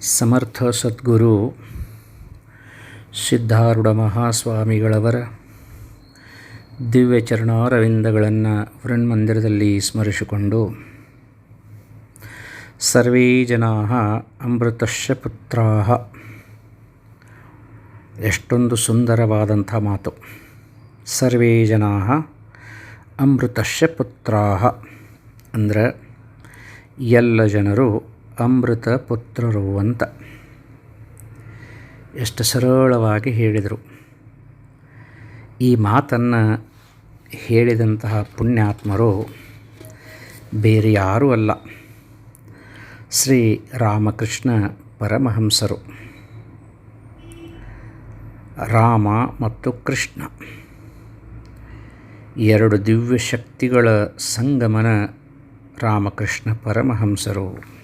ಸಮರ್ಥ ಸದ್ಗುರು ಸಿದ್ಧಾರೂಢ ಮಹಾಸ್ವಾಮಿಗಳವರ ದಿವ್ಯ ಚರಣಾರವಿಂದಗಳನ್ನು ವೃಣ್ಮಂದಿರದಲ್ಲಿ ಸ್ಮರಿಸಿಕೊಂಡು, ಸರ್ವೇ ಜನಾ ಅಮೃತಶ್ಯ ಪುತ್ರ. ಎಷ್ಟೊಂದು ಸುಂದರವಾದಂಥ ಮಾತು. ಸರ್ವೇ ಜನಾ ಅಮೃತಶ್ಯ ಪುತ್ರ. ಅಂದರೆ ಎಲ್ಲ ಜನರು ಅಮೃತ ಪುತ್ರರು ಅಂತ ಎಷ್ಟು ಸರಳವಾಗಿ ಹೇಳಿದರು. ಈ ಮಾತನ್ನು ಹೇಳಿದಂತಹ ಪುಣ್ಯಾತ್ಮರು ಬೇರೆ ಯಾರೂ ಅಲ್ಲ. ಶ್ರೀ ರಾಮಕೃಷ್ಣ ಪರಮಹಂಸರು. ರಾಮ ಮತ್ತು ಕೃಷ್ಣ. ಎರಡು ದಿವ್ಯ ಶಕ್ತಿಗಳ ಸಂಗಮನ ರಾಮಕೃಷ್ಣ ಪರಮಹಂಸರು.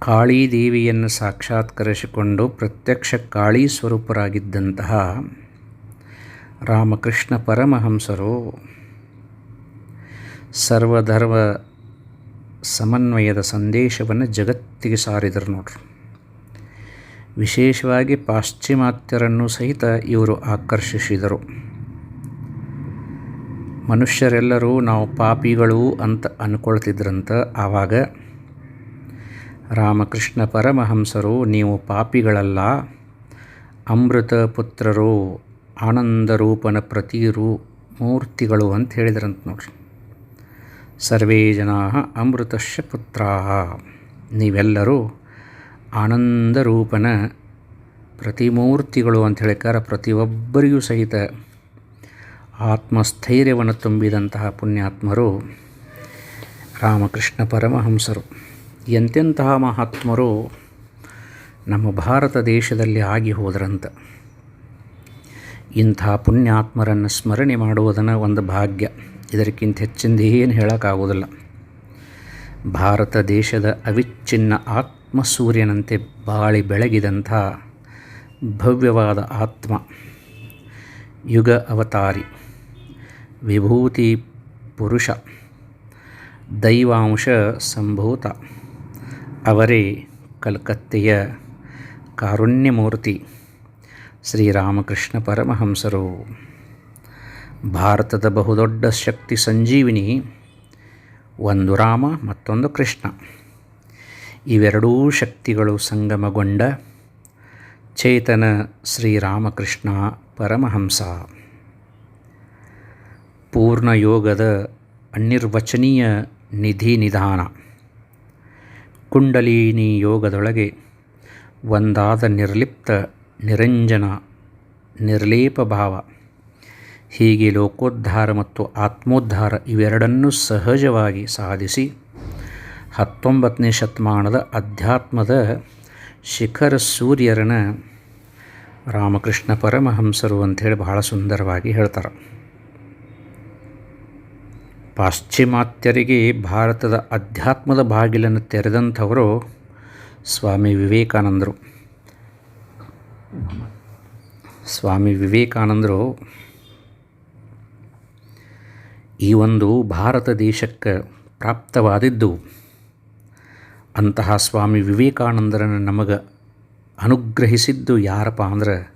ಕಾಳೀದೇವಿಯನ್ನು ಸಾಕ್ಷಾತ್ಕರಿಸಿಕೊಂಡು ಪ್ರತ್ಯಕ್ಷ ಕಾಳಿ ಸ್ವರೂಪರಾಗಿದ್ದಂತಹ ರಾಮಕೃಷ್ಣ ಪರಮಹಂಸರು ಸರ್ವಧರ್ಮ ಸಮನ್ವಯದ ಸಂದೇಶವನ್ನು ಜಗತ್ತಿಗೆ ಸಾರಿದರು ನೋಡ್ರಿ. ವಿಶೇಷವಾಗಿ ಪಾಶ್ಚಿಮಾತ್ಯರನ್ನು ಸಹಿತ ಇವರು ಆಕರ್ಷಿಸಿದರು. ಮನುಷ್ಯರೆಲ್ಲರೂ ನಾವು ಪಾಪಿಗಳು ಅಂತ ಅಂದ್ಕೊಳ್ತಿದ್ರಂತ ಆವಾಗ ರಾಮಕೃಷ್ಣ ಪರಮಹಂಸರು, ನೀವು ಪಾಪಿಗಳಲ್ಲ. ಅಮೃತ ಪುತ್ರರು, ಆನಂದರೂಪನ ಪ್ರತಿರು, ಮೂರ್ತಿಗಳು ಅಂತ ಹೇಳಿದ್ರಂತ ನೋಡ್ರಿ. ಸರ್ವೇ ಜನಾ ಅಮೃತಶ್ಯ ಪುತ್ರ. ನೀವೆಲ್ಲರೂ ಆನಂದರೂಪನ ಪ್ರತಿಮೂರ್ತಿಗಳು ಅಂತ ಹೇಳಿಕಾರ ಪ್ರತಿಯೊಬ್ಬರಿಗೂ ಸಹಿತ ಆತ್ಮಸ್ಥೈರ್ಯವನ್ನು ತುಂಬಿದಂತಹ ಪುಣ್ಯಾತ್ಮರು ರಾಮಕೃಷ್ಣ ಪರಮಹಂಸರು. ಎಂತೆಂತಹ ಮಹಾತ್ಮರು ನಮ್ಮ ಭಾರತ ದೇಶದಲ್ಲಿ ಆಗಿ ಹೋದ್ರಂತ. ಇಂಥ ಪುಣ್ಯಾತ್ಮರನ್ನು ಸ್ಮರಣೆ ಮಾಡುವುದನ್ನು ಒಂದು ಭಾಗ್ಯ. ಇದಕ್ಕಿಂತ ಹೆಚ್ಚಿಂದ ಏನು ಹೇಳೋಕ್ಕಾಗೋದಿಲ್ಲ. ಭಾರತ ದೇಶದ ಅವಿಚ್ಛಿನ್ನ ಆತ್ಮಸೂರ್ಯನಂತೆ ಬಾಳಿ ಬೆಳಗಿದಂಥ ಭವ್ಯವಾದ ಆತ್ಮ, ಯುಗ ಅವತಾರಿ, ವಿಭೂತಿ ಪುರುಷ, ದೈವಾಂಶ ಸಂಭೂತ. ಅವರೇ ಕಲ್ಕತ್ತೆಯ ಕಾರುಣ್ಯಮೂರ್ತಿ ಶ್ರೀರಾಮಕೃಷ್ಣ ಪರಮಹಂಸರು. ಭಾರತದ ಬಹುದೊಡ್ಡ ಶಕ್ತಿ ಸಂಜೀವಿನಿ, ಒಂದು ರಾಮ, ಮತ್ತೊಂದು ಕೃಷ್ಣ. ಇವೆರಡೂ ಶಕ್ತಿಗಳು ಸಂಗಮಗೊಂಡ ಚೇತನ ಶ್ರೀರಾಮಕೃಷ್ಣ ಪರಮಹಂಸ. ಪೂರ್ಣಯೋಗದ ಅನಿರ್ವಚನೀಯ ನಿಧಿ ನಿಧಾನ. ಕುಂಡಲಿನಿ ಯೋಗದೊಳಗೆ ಒಂದಾದ ನಿರ್ಲಿಪ್ತ ನಿರಂಜನ ನಿರ್ಲೇಪ ಭಾವ. ಹೀಗೆ ಲೋಕೋದ್ಧಾರ ಮತ್ತು ಆತ್ಮೋದ್ಧಾರ ಇವೆರಡನ್ನೂ ಸಹಜವಾಗಿ ಸಾಧಿಸಿ ಹತ್ತೊಂಬತ್ತನೇ ಶತಮಾನದ ಅಧ್ಯಾತ್ಮದ ಶಿಖರ ಸೂರ್ಯರನ ರಾಮಕೃಷ್ಣ ಪರಮಹಂಸರು ಅಂಥೇಳಿ ಬಹಳ ಸುಂದರವಾಗಿ ಹೇಳ್ತಾರೆ. ಪಾಶ್ಚಿಮಾತ್ಯರಿಗೆ ಭಾರತದ ಅಧ್ಯಾತ್ಮದ ಬಾಗಿಲನ್ನು ತೆರೆದಂಥವರು ಸ್ವಾಮಿ ವಿವೇಕಾನಂದರು. ಸ್ವಾಮಿ ವಿವೇಕಾನಂದರು ಈ ಒಂದು ಭಾರತ ದೇಶಕ್ಕೆ ಪ್ರಾಪ್ತವಾದಿದ್ದು. ಅಂತಹ ಸ್ವಾಮಿ ವಿವೇಕಾನಂದರನ್ನು ನಮಗೆ ಅನುಗ್ರಹಿಸಿದ್ದು ಯಾರಪ್ಪ ಅಂದ್ರೆ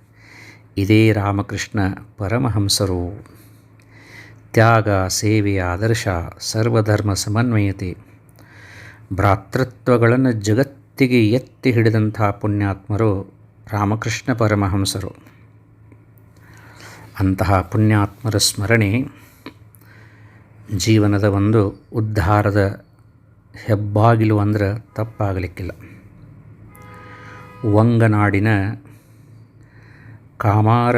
ಇದೇ ರಾಮಕೃಷ್ಣ ಪರಮಹಂಸರು. ತ್ಯಾಗ ಸೇವೆಯ ಆದರ್ಶ, ಸರ್ವಧರ್ಮ ಸಮನ್ವಯತೆ. ಭ್ರಾತೃತ್ವಗಳನ್ನು ಜಗತ್ತಿಗೆ ಎತ್ತಿ ಹಿಡಿದಂಥ ಪುಣ್ಯಾತ್ಮರು ರಾಮಕೃಷ್ಣ ಪರಮಹಂಸರು. ಅಂತಹ ಪುಣ್ಯಾತ್ಮರ ಸ್ಮರಣೆ ಜೀವನದ ಒಂದು ಉದ್ಧಾರದ ಹೆಬ್ಬಾಗಿಲು ಅಂದ್ರೆ ತಪ್ಪಾಗಲಿಕ್ಕಿಲ್ಲ. ವಂಗನಾಡಿನ ಕಾಮಾರ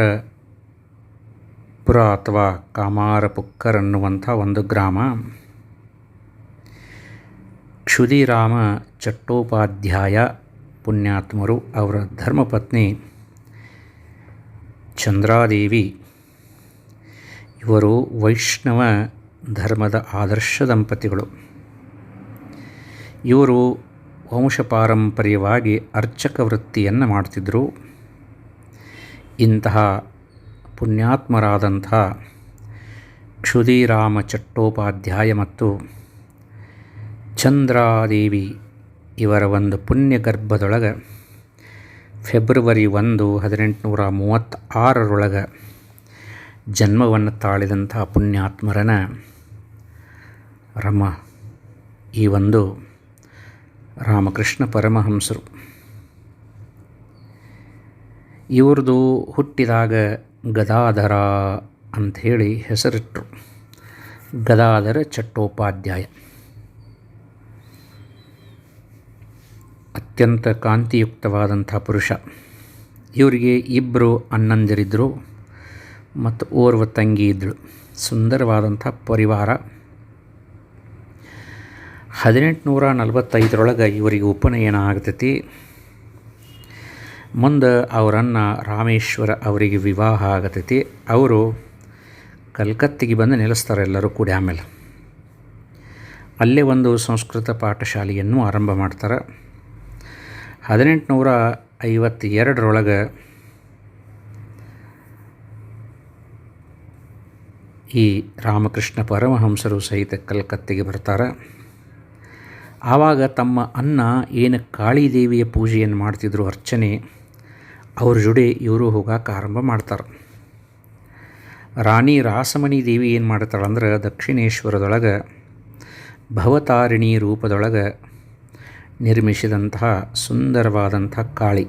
ಪುರ ಅಥವಾ ಕಾಮಾರಪುಕ್ಕರ್ ಅನ್ನುವಂಥ ಒಂದು ಗ್ರಾಮ. ಕ್ಷುದಿರಾಮ ಚಟ್ಟೋಪಾಧ್ಯಾಯ ಪುಣ್ಯಾತ್ಮರು ಅವರ ಧರ್ಮಪತ್ನಿ ಚಂದ್ರಾದೇವಿ. ಇವರು ವೈಷ್ಣವ ಧರ್ಮದ ಆದರ್ಶ ದಂಪತಿಗಳು. ಇವರು ವಂಶಪಾರಂಪರ್ಯವಾಗಿ ಅರ್ಚಕ ವೃತ್ತಿಯನ್ನು ಮಾಡ್ತಿದ್ದರು ಇಂತಹ ಪುಣ್ಯಾತ್ಮರಾದಂಥ ಕ್ಷುದಿರಾಮ ಚಟ್ಟೋಪಾಧ್ಯಾಯ ಮತ್ತು ಚಂದ್ರಾದೇವಿ ಇವರ ಒಂದು ಪುಣ್ಯ ಗರ್ಭದೊಳಗೆ ಫೆಬ್ರವರಿ ಒಂದು ಹದಿನೆಂಟುನೂರ ಮೂವತ್ತಾರರೊಳಗೆ ಜನ್ಮವನ್ನು ತಾಳಿದಂಥ ಪುಣ್ಯಾತ್ಮರನ ರಮ ಈ ಒಂದು ರಾಮಕೃಷ್ಣ ಪರಮಹಂಸರು. ಇವ್ರದ್ದು ಹುಟ್ಟಿದಾಗ ಗದಾಧರ ಅಂಥೇಳಿ ಹೆಸರಿಟ್ಟರು ಗದಾಧರ ಚಟ್ಟೋಪಾಧ್ಯಾಯ. ಅತ್ಯಂತ ಕಾಂತಿಯುಕ್ತವಾದಂಥ ಪುರುಷ. ಇವರಿಗೆ ಇಬ್ಬರು ಅಣ್ಣಂದಿರಿದ್ದರು ಮತ್ತು ಓರ್ವ ತಂಗಿ ಇದ್ದಳು ಸುಂದರವಾದಂಥ ಪರಿವಾರ. ಹದಿನೆಂಟುನೂರ ನಲವತ್ತೈದರೊಳಗೆ ಇವರಿಗೆ ಉಪನಯನ ಆಗ್ತೈತಿ. ಮುಂದೆ ಅವರನ್ನು ರಾಮೇಶ್ವರ ಅವರಿಗೆ ವಿವಾಹ ಆಗತೈತಿ. ಅವರು ಕಲ್ಕತ್ತಿಗೆ ಬಂದು ನೆಲೆಸ್ತಾರೆ ಎಲ್ಲರೂ ಕೂಡಿ ಆಮೇಲೆ. ಅಲ್ಲೇ ಒಂದು ಸಂಸ್ಕೃತ ಪಾಠಶಾಲೆಯನ್ನು ಆರಂಭ ಮಾಡ್ತಾರೆ. ಹದಿನೆಂಟುನೂರ ಐವತ್ತೆರಡರೊಳಗೆ ಈ ರಾಮಕೃಷ್ಣ ಪರಮಹಂಸರು ಸಹಿತ ಕಲ್ಕತ್ತೆಗೆ ಬರ್ತಾರೆ. ಆವಾಗ ತಮ್ಮ ಅನ್ನ ಏನು ಕಾಳಿದೇವಿಯ ಪೂಜೆಯನ್ನು ಮಾಡ್ತಿದ್ರು ಅರ್ಚನೆ ಅವ್ರ ಜೋಡಿ ಇವರು ಹೋಗಕ್ಕೆ ಆರಂಭ ಮಾಡ್ತಾರೆ. ರಾಣಿ ರಾಸಮಣಿ ದೇವಿ ಏನು ಮಾಡ್ತಾಳಂದ್ರೆ ದಕ್ಷಿಣೇಶ್ವರದೊಳಗೆ ಭವತಾರಿಣಿ ರೂಪದೊಳಗೆ ನಿರ್ಮಿಸಿದಂತಹ ಸುಂದರವಾದಂಥ ಕಾಳಿ.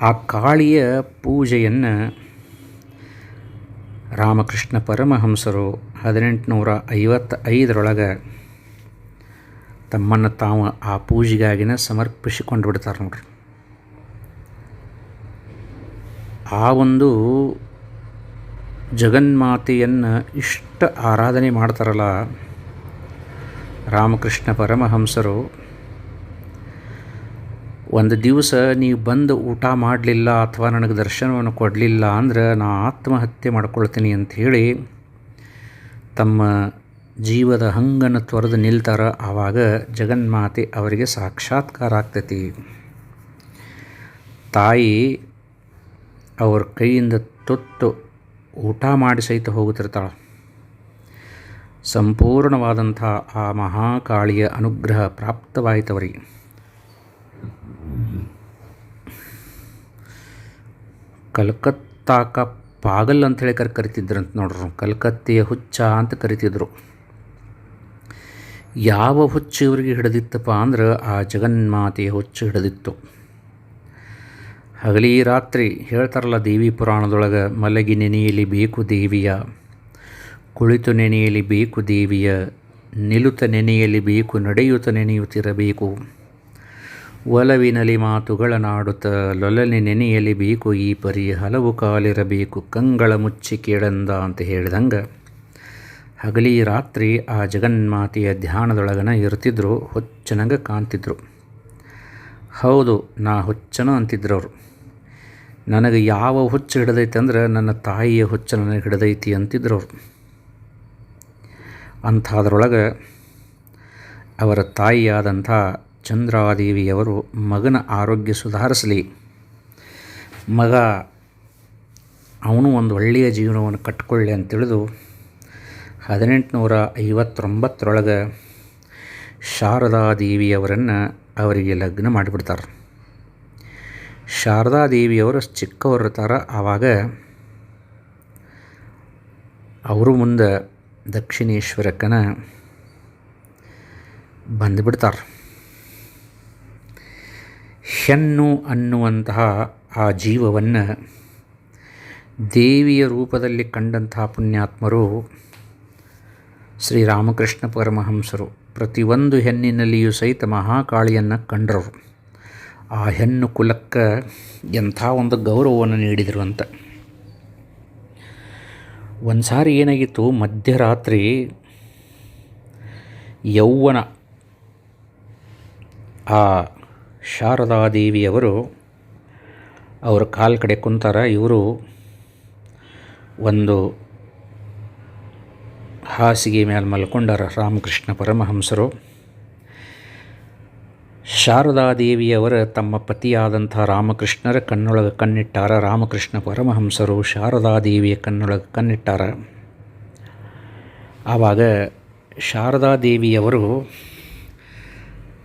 ಆ ಕಾಳಿಯ ಪೂಜೆಯನ್ನು ರಾಮಕೃಷ್ಣ ಪರಮಹಂಸರು ಹದಿನೆಂಟುನೂರ ಐವತ್ತೈದರೊಳಗೆ ತಮ್ಮನ್ನು ತಾವು ಆ ಪೂಜೆಗಾಗಿನ ಸಮರ್ಪಿಸಿಕೊಂಡು ಬಿಡ್ತಾರೆ ನೋಡ್ರಿ. ಆ ಒಂದು ಜಗನ್ಮಾತೆಯನ್ನು ಇಷ್ಟ ಆರಾಧನೆ ಮಾಡ್ತಾರಲ್ಲ ರಾಮಕೃಷ್ಣ ಪರಮಹಂಸರು, ಒಂದು ದಿವಸ ನೀವು ಬಂದು ಊಟ ಮಾಡಲಿಲ್ಲ ಅಥವಾ ನನಗೆ ದರ್ಶನವನ್ನು ಕೊಡಲಿಲ್ಲ ಅಂದ್ರೆ ನಾ ಆತ್ಮಹತ್ಯೆ ಮಾಡ್ಕೊಳ್ತೀನಿ ಅಂಥೇಳಿ ತಮ್ಮ ಜೀವದ ಹಂಗನ್ನು ತೊರೆದು ನಿಲ್ತಾರ. ಆವಾಗ ಜಗನ್ಮಾತೆ ಅವರಿಗೆ ಸಾಕ್ಷಾತ್ಕಾರ ಆಗ್ತೈತಿ. ತಾಯಿ ಅವ್ರ ಕೈಯಿಂದ ತೊತ್ತು ಊಟ ಮಾಡಿ ಸಹಿತ ಹೋಗುತ್ತಿರ್ತಾಳೆ. ಸಂಪೂರ್ಣವಾದಂಥ ಆ ಮಹಾಕಾಳಿಯ ಅನುಗ್ರಹ ಪ್ರಾಪ್ತವಾಯಿತವರಿಗೆ ಕಲ್ಕತ್ತಾಕ ಪಾಗಲ್ ಅಂಥೇಳಿ ಕರ್, ಕರಿತಿದ್ರಂತ ನೋಡ್ರು. ಕಲ್ಕತ್ತೆಯ ಹುಚ್ಚ ಅಂತ ಕರಿತಿದ್ರು. ಯಾವ ಹುಚ್ಚು ಇವರಿಗೆ ಹಿಡಿದಿತ್ತಪ್ಪ ಅಂದ್ರೆ ಆ ಜಗನ್ಮಾತೆಯ ಹುಚ್ಚು ಹಿಡಿದಿತ್ತು. ಹಗಲಿ ರಾತ್ರಿ ಹೇಳ್ತಾರಲ್ಲ ದೇವಿ ಪುರಾಣದೊಳಗೆ, ಮಲಗಿ ನೆನೆಯಲಿ ಬೇಕು ದೇವಿಯ, ಕುಳಿತು ನೆನೆಯಲಿ ಬೇಕು ದೇವಿಯ, ನಿಲುತ ನೆನೆಯಲಿ ಬೇಕು ನಡೆಯುತ್ತ ನೆನೆಯುತ್ತಿರಬೇಕು. ಒಲವಿನಲಿ ಮಾತುಗಳ ನಾಡುತ್ತ ಲೊಲನೆ ನೆನೆಯಲಿ ಬೇಕು, ಈ ಪರಿ ಹಲವು ಕಾಲಿರಬೇಕು, ಕಂಗಳ ಮುಚ್ಚಿ ಕೇಳಂದ ಅಂತ ಹೇಳಿದಂಗೆ, ಹಗಲಿ ರಾತ್ರಿ ಆ ಜಗನ್ಮಾತೆಯ ಧ್ಯಾನದೊಳಗನ ಇರ್ತಿದ್ರು, ಹುಚ್ಚನಂಗೆ ಕಾಣ್ತಿದ್ರು. ಹೌದು, ನಾ ಹುಚ್ಚನ ಅಂತಿದ್ರವರು. ನನಗೆ ಯಾವ ಹುಚ್ಚು ಹಿಡಿದೈತೆ ಅಂದ್ರೆ ನನ್ನ ತಾಯಿಯ ಹುಚ್ಚು ನನಗೆ ಹಿಡಿದೈತಿ ಅಂತಿದ್ರು ಅವರು. ಅಂಥದ್ರೊಳಗೆ ಅವರ ತಾಯಿಯಾದಂಥ ಚಂದ್ರಾದೇವಿಯವರು ಮಗನ ಆರೋಗ್ಯ ಸುಧಾರಿಸಲಿ. ಮಗ, ಅವನು ಒಂದು ಒಳ್ಳೆಯ ಜೀವನವನ್ನು ಕಟ್ಕೊಳ್ಳಿ ಅಂತೇಳಿದು ಹದಿನೆಂಟುನೂರ ಐವತ್ತೊಂಬತ್ತರೊಳಗೆ ಶಾರದಾದೇವಿಯವರನ್ನು ಅವರಿಗೆ ಲಗ್ನ ಮಾಡಿಬಿಡ್ತಾರೆ. ಶಾರದಾದೇವಿಯವರು ಚಿಕ್ಕವರು ಇರ್ತಾರೆ ಆವಾಗ ಅವರು ಮುಂದೆ ದಕ್ಷಿಣೇಶ್ವರಕ್ಕನ ಬಂದುಬಿಡ್ತಾರೆ. ಹೆಣ್ಣು ಅನ್ನುವಂತಹ ಆ ಜೀವವನ್ನು ದೇವಿಯ ರೂಪದಲ್ಲಿ ಕಂಡಂತಹ ಪುಣ್ಯಾತ್ಮರು ಶ್ರೀರಾಮಕೃಷ್ಣ ಪರಮಹಂಸರು. ಪ್ರತಿಯೊಂದು ಹೆಣ್ಣಿನಲ್ಲಿಯೂ ಸಹಿತ ಮಹಾಕಾಳಿಯನ್ನು ಕಂಡ್ರವರು. ಆ ಹೆಣ್ಣು ಕುಲಕ್ಕೆ ಎಂಥ ಒಂದು ಗೌರವವನ್ನು ನೀಡಿದರು ಅಂತ. ಒಂದು ಸಾರಿ ಏನಾಗಿತ್ತು, ಮಧ್ಯರಾತ್ರಿ ಯೌವನ, ಆ ಶಾರದಾದೇವಿಯವರು ಅವರ ಕಾಲ್ ಕಡೆ ಕುಂತಾರ. ಇವರು ಒಂದು ಹಾಸಿಗೆ ಮೇಲೆ ಮಲ್ಕೊಂಡಾರ ರಾಮಕೃಷ್ಣ ಪರಮಹಂಸರು. ಶಾರದಾದೇವಿಯವರ ತಮ್ಮ ಪತಿಯಾದಂಥ ರಾಮಕೃಷ್ಣರ ಕಣ್ಣೊಳಗೆ ಕಣ್ಣಿಟ್ಟಾರ ರಾಮಕೃಷ್ಣ ಪರಮಹಂಸರು ಶಾರದಾದೇವಿಯ ಕಣ್ಣೊಳಗೆ ಕಣ್ಣಿಟ್ಟಾರ. ಆವಾಗ ಶಾರದಾದೇವಿಯವರು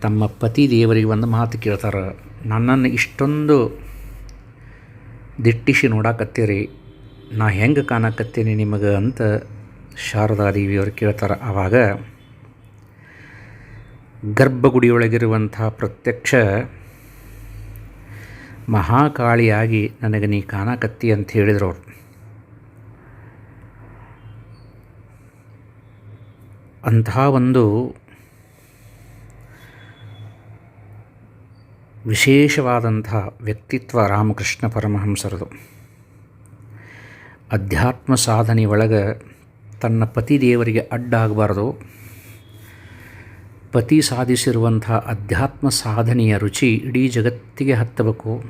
ತಮ್ಮ ಪತಿ ದೇವರಿಗೆ ಒಂದು ಮಾತು ಕೇಳ್ತಾರೆ, ನನ್ನನ್ನು ಇಷ್ಟೊಂದು ದಿಟ್ಟಿಸಿ ನೋಡಾಕತ್ತೀರಿ, ನಾ ಹೆಂಗೆ ಕಾಣಕತ್ತೀನಿ ನಿಮಗೆ? ಅಂತ ಶಾರದಾದೇವಿಯವರು ಕೇಳ್ತಾರೆ. ಆವಾಗ ಗರ್ಭಗುಡಿಯೊಳಗಿರುವಂಥ ಪ್ರತ್ಯಕ್ಷ ಮಹಾಕಾಳಿಯಾಗಿ ನನಗೆ ನೀ ಕಾಣಕತ್ತಿ ಅಂತ ಹೇಳಿದ್ರು ಅವರು. ಅಂತಹ ಒಂದು ವಿಶೇಷವಾದಂಥ ವ್ಯಕ್ತಿತ್ವ ರಾಮಕೃಷ್ಣ ಪರಮಹಂಸರದು. ಅಧ್ಯಾತ್ಮ ಸಾಧನೆ ಒಳಗೆ ತನ್ನ ಪತಿ ದೇವರಿಗೆ ಅಡ್ಡ ಆಗಬಾರ್ದು ಪತಿ ಸಾಧಿಸಿರುವಂಥ ಅಧ್ಯಾತ್ಮ ಸಾಧನೆಯ ರುಚಿ ಇಡೀ ಜಗತ್ತಿಗೆ ಹತ್ತಬೇಕು.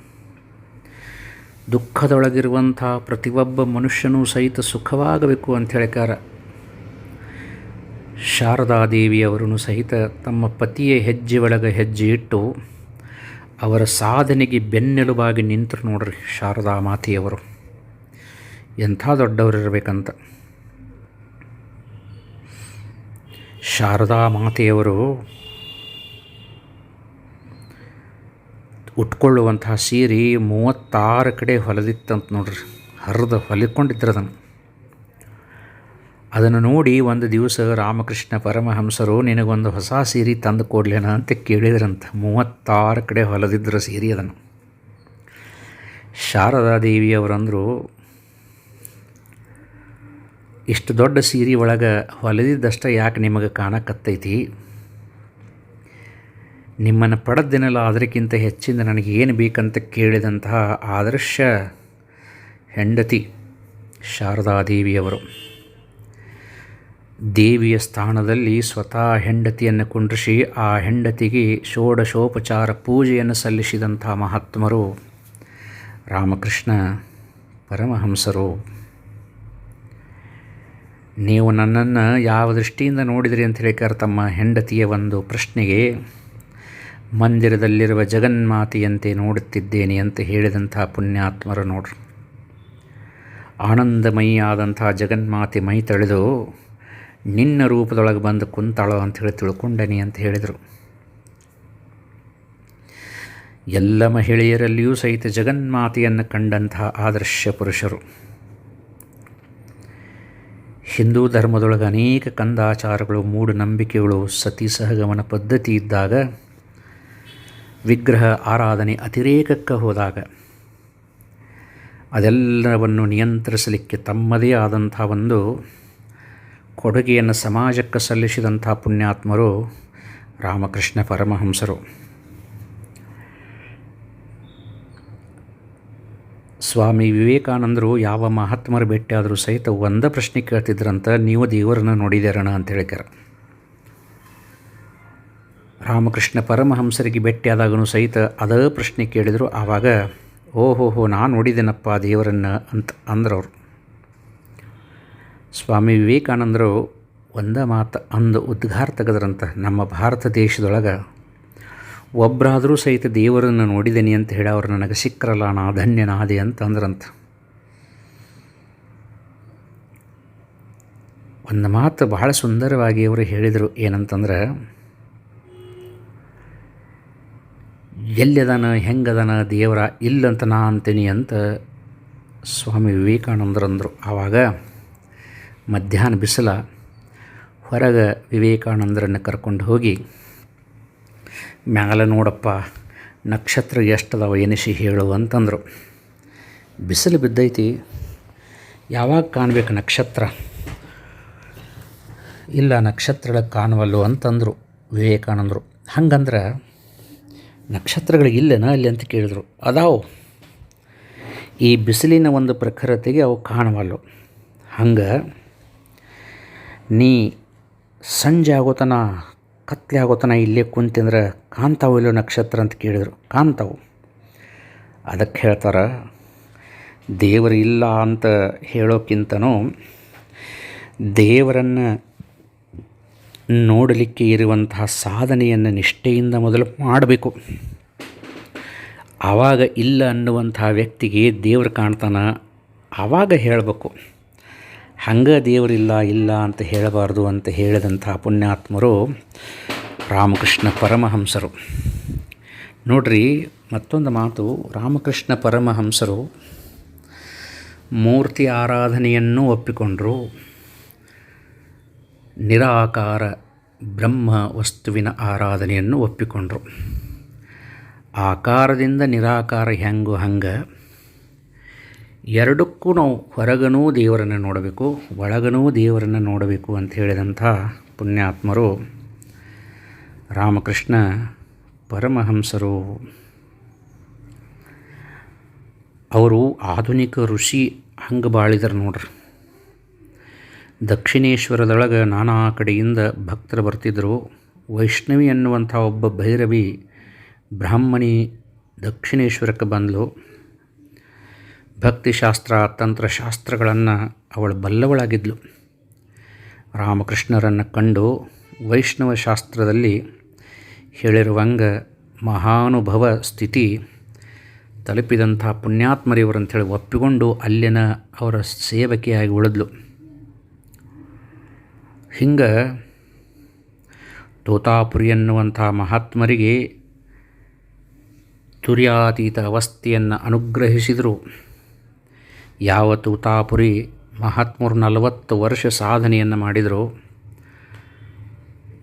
ದುಃಖದೊಳಗಿರುವಂಥ ಪ್ರತಿಯೊಬ್ಬ ಮನುಷ್ಯನೂ ಸಹಿತ ಸುಖವಾಗಬೇಕು ಅಂತ ಹೇಳಿಕಾರ ಶಾರದಾದೇವಿಯವರನ್ನು ಸಹಿತ ತಮ್ಮ ಪತಿಯ ಹೆಜ್ಜೆ ಒಳಗೆ ಹೆಜ್ಜೆ ಇಟ್ಟು ಅವರ ಸಾಧನೆಗೆ ಬೆನ್ನೆಲುಬಾಗಿ ನಿಂತರು ನೋಡ್ರಿ ಶಾರದಾ ಮಾತೆಯವರು. ಎಂಥ ದೊಡ್ಡವರಿರಬೇಕಂತ. ಶಾರದಾ ಮಾತೆಯವರು ಉಟ್ಕೊಳ್ಳುವಂತಹ ಸೀರೆ ಮೂವತ್ತಾರು ಕಡೆ ಹೊಲದಿತ್ತಂತ ನೋಡ್ರಿ. ಹರಿದು ಹೊಲಿಕೊಂಡಿದ್ರು ಅದನ್ನು. ಅದನ್ನು ನೋಡಿ ಒಂದು ದಿವಸ ರಾಮಕೃಷ್ಣ ಪರಮಹಂಸರು, ನಿನಗೊಂದು ಹೊಸ ಸೀರೆ ತಂದು ಕೊಡ್ಲೇನ? ಅಂತ ಕೇಳಿದ್ರಂತ. ಮೂವತ್ತಾರು ಕಡೆ ಹೊಲದಿದ್ದರು ಸೀರೆ ಅದನ್ನು. ಶಾರದಾದೇವಿಯವರಂದರು ಇಷ್ಟು ದೊಡ್ಡ ಸೀರೆ ಒಳಗೆ ಹೊಲಿದಿದ್ದಷ್ಟ ಯಾಕೆ ನಿಮಗೆ ಕಾಣಕತ್ತೈತಿ? ನಿಮ್ಮನ್ನು ಪಡೆದಿನಲ್ಲ ಅದಕ್ಕಿಂತ ಹೆಚ್ಚಿಂದ ನನಗೆ ಏನು ಬೇಕಂತ ಕೇಳಿದಂತಹ ಆದರ್ಶ ಹೆಂಡತಿ ಶಾರದಾದೇವಿಯವರು. ದೇವಿಯ ಸ್ಥಾನದಲ್ಲಿ ಸ್ವತಃ ಹೆಂಡತಿಯನ್ನು ಕುಂಡ್ರಿಸಿ ಆ ಹೆಂಡತಿಗೆ ಷೋಡಶೋಪಚಾರ ಪೂಜೆಯನ್ನು ಸಲ್ಲಿಸಿದಂಥ ಮಹಾತ್ಮರು ರಾಮಕೃಷ್ಣ ಪರಮಹಂಸರು. ನೀವು ನನ್ನನ್ನು ಯಾವ ದೃಷ್ಟಿಯಿಂದ ನೋಡಿದಿರಿ ಅಂತ ಹೇಳಿಕಾರ ತಮ್ಮ ಹೆಂಡತಿಯ ಒಂದು ಪ್ರಶ್ನೆಗೆ, ಮಂದಿರದಲ್ಲಿರುವ ಜಗನ್ಮಾತೆಯಂತೆ ನೋಡುತ್ತಿದ್ದೇನೆ ಅಂತ ಹೇಳಿದಂಥ ಪುಣ್ಯಾತ್ಮರು ನೋಡ್ರಿ. ಆನಂದಮಯಿಯಾದಂಥ ಜಗನ್ಮಾತೆ ಮೈ ತಳೆದು ನಿನ್ನ ರೂಪದೊಳಗೆ ಬಂದು ಕುಂತಾಳೋ ಅಂಥೇಳಿ ತಿಳ್ಕೊಂಡನಿ ಅಂತ ಹೇಳಿದರು. ಎಲ್ಲ ಮಹಿಳೆಯರಲ್ಲಿಯೂ ಸಹಿತ ಜಗನ್ಮಾತೆಯನ್ನು ಕಂಡಂತಹ ಆದರ್ಶ ಪುರುಷರು. ಹಿಂದೂ ಧರ್ಮದೊಳಗೆ ಅನೇಕ ಕಂದಾಚಾರಗಳು ಮೂಢನಂಬಿಕೆಗಳು ಸತಿ ಸಹಗಮನ ಪದ್ಧತಿ ಇದ್ದಾಗ, ವಿಗ್ರಹ ಆರಾಧನೆ ಅತಿರೇಕಕ್ಕೆ ಹೋದಾಗ ಅದೆಲ್ಲವನ್ನು ನಿಯಂತ್ರಿಸಲಿಕ್ಕೆ ತಮ್ಮದೇ ಆದಂಥ ಒಂದು ಕೊಡುಗೆಯನ್ನು ಸಮಾಜಕ್ಕೆ ಸಲ್ಲಿಸಿದಂಥ ಪುಣ್ಯಾತ್ಮರು ರಾಮಕೃಷ್ಣ ಪರಮಹಂಸರು. ಸ್ವಾಮಿ ವಿವೇಕಾನಂದರು ಯಾವ ಮಹಾತ್ಮರ ಭೇಟಿಯಾದರೂ ಸಹಿತ ಒಂದೇ ಪ್ರಶ್ನೆ ಕೇಳ್ತಿದ್ರಂತ ನೀವು ದೇವರನ್ನ ನೋಡಿದಾರಣ ಅಂತ ಹೇಳ್ಯಾರ ರಾಮಕೃಷ್ಣ ಪರಮಹಂಸರಿಗೆ ಭೇಟಿಯಾದಾಗೂ ಸಹಿತ ಅದೇ ಪ್ರಶ್ನೆ ಕೇಳಿದರು, ಆವಾಗ ಓಹೋಹೋ ನಾನು ನೋಡಿದ್ದೇನಪ್ಪ ದೇವರನ್ನು ಅಂತ ಅಂದ್ರವ್ರು. ಸ್ವಾಮಿ ವಿವೇಕಾನಂದರು ಒಂದ ಮಾತು ಅಂದು ಉದ್ಗಾರ ತೆಗೆದ್ರಂತ ನಮ್ಮ ಭಾರತ ದೇಶದೊಳಗೆ ಒಬ್ಬರಾದರೂ ಸಹಿತ ದೇವರನ್ನು ನೋಡಿದ್ದೀನಿ ಅಂತ ಹೇಳಿ ಅವ್ರು ನನಗೆ ಸಿಕ್ಕರಲ್ಲ ನಾ ಧನ್ಯನಾದೆ ಅಂತ ಅಂದ್ರಂತ. ಒಂದು ಮಾತು ಬಹಳ ಸುಂದರವಾಗಿ ಅವರು ಹೇಳಿದರು ಏನಂತಂದ್ರೆ, ಎಲ್ಲಿದಾನ, ಹೆಂಗದಾನ ದೇವರ ಇಲ್ಲಂತ ನಾ ಅಂತೀನಿ ಅಂತ ಸ್ವಾಮಿ ವಿವೇಕಾನಂದರಂದರು. ಆವಾಗ ಮಧ್ಯಾಹ್ನ ಬಿಸಿಲ, ಹೊರಗೆ ವಿವೇಕಾನಂದರನ್ನು ಕರ್ಕೊಂಡು ಹೋಗಿ ಮ್ಯಾಲ ನೋಡಪ್ಪ, ನಕ್ಷತ್ರ ಎಷ್ಟದಾವ ಎನಿಸಿ ಹೇಳು ಅಂತಂದರು. ಬಿಸಿಲು ಬಿದ್ದೈತಿ, ಯಾವಾಗ ಕಾಣಬೇಕು ನಕ್ಷತ್ರ? ಇಲ್ಲ ನಕ್ಷತ್ರಗಳ ಕಾಣುವಲ್ಲು ಅಂತಂದರು, ವಿವೇಕಾನಂದರು. ಹಂಗಂದ್ರೆ, ನಕ್ಷತ್ರಗಳು ಇಲ್ಲೇನ ಅಲ್ಲಿ ಅಂತ ಕೇಳಿದರು. ಅದಾವು. ಈ ಬಿಸಿಲಿನ ಒಂದು ಪ್ರಖರತೆಗೆ ಅವು ಕಾಣುವಲ್ಲು. ಹಂಗೆ, ನೀ ಸಂಜೆ ಆಗೋತನ ಕತ್ಲೆ ಆಗೋತನ ಇಲ್ಲೇ ಕುಂತಿಂದ್ರೆ ಕಾಣ್ತಾವು ಇಲ್ಲೋ ನಕ್ಷತ್ರ ಅಂತ ಕೇಳಿದರು. ಕಾಣ್ತಾವು ಅದಕ್ಕೆ ಹೇಳ್ತಾರೆ, ದೇವರು ಇಲ್ಲ ಅಂತ ಹೇಳೋಕ್ಕಿಂತನೂ ದೇವರನ್ನು ನೋಡಲಿಕ್ಕೆ ಇರುವಂತಹ ಸಾಧನೆಯನ್ನು ನಿಷ್ಠೆಯಿಂದ ಮೊದಲು ಮಾಡಬೇಕು. ಆವಾಗ ಇಲ್ಲ ಅನ್ನುವಂತಹ ವ್ಯಕ್ತಿಗೆ ದೇವರು ಕಾಣ್ತಾನ ಆವಾಗ ಹೇಳಬೇಕು. ಹಂಗೆ ದೇವರಿಲ್ಲ, ಇಲ್ಲ ಅಂತ ಹೇಳಬಾರ್ದು ಅಂತ ಹೇಳಿದಂಥ ಪುಣ್ಯಾತ್ಮರು ರಾಮಕೃಷ್ಣ ಪರಮಹಂಸರು. ನೋಡ್ರಿ, ಮತ್ತೊಂದು ಮಾತು. ರಾಮಕೃಷ್ಣ ಪರಮಹಂಸರು ಮೂರ್ತಿ ಆರಾಧನೆಯನ್ನು ಒಪ್ಪಿಕೊಂಡರು. ನಿರಾಕಾರ ಬ್ರಹ್ಮ ವಸ್ತುವಿನ ಆರಾಧನೆಯನ್ನು ಒಪ್ಪಿಕೊಂಡರು. ಆಕಾರದಿಂದ ನಿರಾಕಾರ ಹೆಂಗು ಹಂಗೆ ಎರಡಕ್ಕೂ ನಾವು ಹೊರಗನೂ ದೇವರನ್ನು ನೋಡಬೇಕು, ಒಳಗನೂ ದೇವರನ್ನು ನೋಡಬೇಕು ಅಂತ ಹೇಳಿದಂಥ ಪುಣ್ಯಾತ್ಮರು ರಾಮಕೃಷ್ಣ ಪರಮಹಂಸರು. ಅವರು ಆಧುನಿಕ ಋಷಿ ಹಂಗೆ ಬಾಳಿದರು ನೋಡ್ರಿ. ದಕ್ಷಿಣೇಶ್ವರದೊಳಗೆ ನಾನಾ ಕಡೆಯಿಂದ ಭಕ್ತರು ಬರ್ತಿದ್ದರು ವೈಷ್ಣವಿ ಅನ್ನುವಂಥ ಒಬ್ಬ ಭೈರವಿ ಬ್ರಾಹ್ಮಣಿ ದಕ್ಷಿಣೇಶ್ವರಕ್ಕೆ ಬಂದಳು ಭಕ್ತಿಶಾಸ್ತ್ರ, ತಂತ್ರಶಾಸ್ತ್ರಗಳನ್ನು ಅವಳು ಬಲ್ಲವಳಾಗಿದ್ಲು. ರಾಮಕೃಷ್ಣರನ್ನು ಕಂಡು ವೈಷ್ಣವ ಶಾಸ್ತ್ರದಲ್ಲಿ ಹೇಳಿರುವಂಗ ಮಹಾನುಭವ ಸ್ಥಿತಿ ತಲುಪಿದಂಥ ಪುಣ್ಯಾತ್ಮರಿವರು ಅಂಥೇಳಿ ಒಪ್ಪಿಕೊಂಡು ಅಲ್ಲಿನ ಅವರ ಸೇವಕಿಯಾಗಿ ಉಳಿದ್ಲು. ಹಿಂಗೆ ತೋತಾಪುರಿ ಎನ್ನುವಂಥ ಮಹಾತ್ಮರಿಗೆ ತುರ್ಯಾತೀತ ಅವಸ್ಥೆಯನ್ನು ಅನುಗ್ರಹಿಸಿದರು. ಯಾವ ತೂತಾಪುರಿ ಮಹಾತ್ಮರು ನಲವತ್ತು ವರ್ಷ ಸಾಧನೆಯನ್ನು ಮಾಡಿದರು,